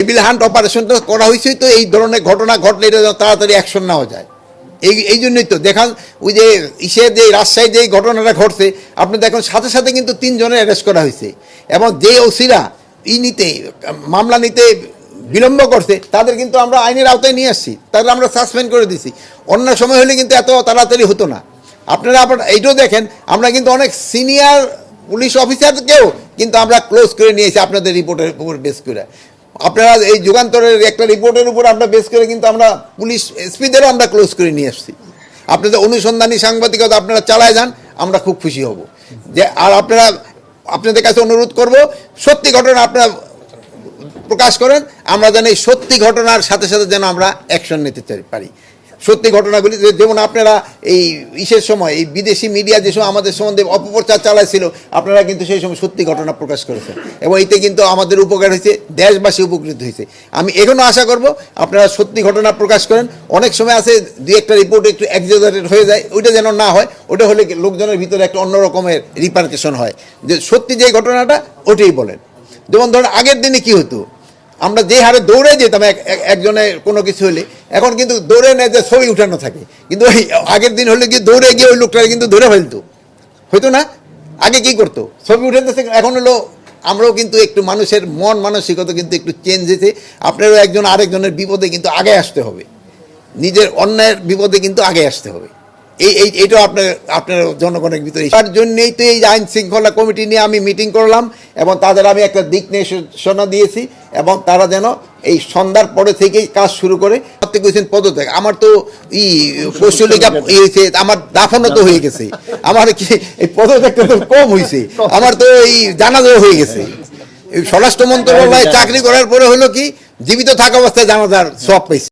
Table hunt অপারেশনটা করা হয়েছে তো এই ধরনের ঘটনা ঘটলে এটা তাড়াতাড়ি অ্যাকশন নেওয়া যায়। এই এই জন্যই তো দেখান, ওই যে ইসে যে রাজশাহী যে ঘটনাটা ঘটছে, আপনি দেখুন, সাথে সাথে কিন্তু তিনজনের অ্যারেস্ট করা হয়েছে। এবং যে ওসিরা ই নিতে, মামলা নিতে বিলম্ব করছে, তাদের কিন্তু আমরা আইনের আওতায় নিয়ে আসছি। তাদের আমরা সাসপেন্ড করে দিছি। অন্য সময় হলে কিন্তু এত তাড়াতাড়ি হতো না। আপনারা আবার এইটাও দেখেন, আমরা কিন্তু অনেক সিনিয়র পুলিশ অফিসারকেও কিন্তু আমরা ক্লোজ করে নিয়েছি আপনাদের রিপোর্টের উপর বেস করে। আপনারা এই যুগান্তরের একটা রিপোর্টের উপর আমরা বেস করে কিন্তু আমরা পুলিশ এসপিদেরও আমরা ক্লোজ করে নিয়ে আসছি। আপনাদের অনুসন্ধানী সাংবাদিকতা আপনারা চালায় যান, আমরা খুব খুশি হব। যে, আর আপনারা, আপনাদের কাছে অনুরোধ করব, সত্যি ঘটনা আপনারা প্রকাশ করেন, আমরা যেন এই সত্যি ঘটনার সাথে সাথে যেন আমরা অ্যাকশন নিতে পারি। সত্যি ঘটনাগুলি যেমন আপনারা এই ইসের সময়, এই বিদেশি মিডিয়া যে সময় আমাদের সম্বন্ধে অপপ্রচার চালাইছিল, আপনারা কিন্তু সেই সময় সত্যি ঘটনা প্রকাশ করেছেন। এবং এতে কিন্তু আমাদের উপকার হয়েছে, দেশবাসী উপকৃত হয়েছে। আমি এখনও আশা করব আপনারা সত্যি ঘটনা প্রকাশ করেন। অনেক সময় আছে, দুই একটা রিপোর্ট একটু এক্সাজারেট হয়ে যায়, ওইটা যেন না হয় ওটা হলে লোকজনের ভিতরে একটা অন্য রকমের রিপার্কেশন হয়। যে সত্যি যে ঘটনাটা, ওটাই বলেন। যেমন ধরেন আগের দিনে কি হতো? আমরা যে হারে দৌড়ে যেতাম, এক- এক- একজনের কোনো কিছু হলে, এখন কিন্তু দৌড়ে নেয় যে ছবি উঠানো থাকে। কিন্তু ওই আগের দিন হলে কি দৌড়ে গিয়ে ওই লোকটা কিন্তু ধরে ফেলতো। হয়তো না? আগে কি করতো? ছবি উঠাতে এখন হলো আমরাও কিন্তু একটু মানুষের মন মানসিকতা কিন্তু একটু চেঞ্জ হয়েছে। আপনারও একজন আরেকজনের বিপদে কিন্তু আগে আসতে হবে। নিজের অন্যায়ের বিপদে কিন্তু আগে আসতে হবে। এই এই এইটাও আপনার আপনার জনগণের ভিতরে তার জন্যই তো এই আইন শৃঙ্খলা কমিটি নিয়ে আমি মিটিং করলাম এবং তাদের আমি একটা দিক নির্দেশনা দিয়েছি এবং তারা যেন এই সন্ধ্যার পরে থেকেই কাজ শুরু করে। প্রত্যেক কইছেন পদত্যাগ। আমার তো ই হয়েছে আমার দাফনও তো হয়ে গেছে। আমার কি এই পদত্যাগটা তো কম হয়েছে। আমার তো এই জানাজাও হয়ে গেছে। স্বরাষ্ট্র মন্ত্রণালয়ে চাকরি করার পরে হলো কি জীবিত থাকা অবস্থায় জানাজার সব পাইছে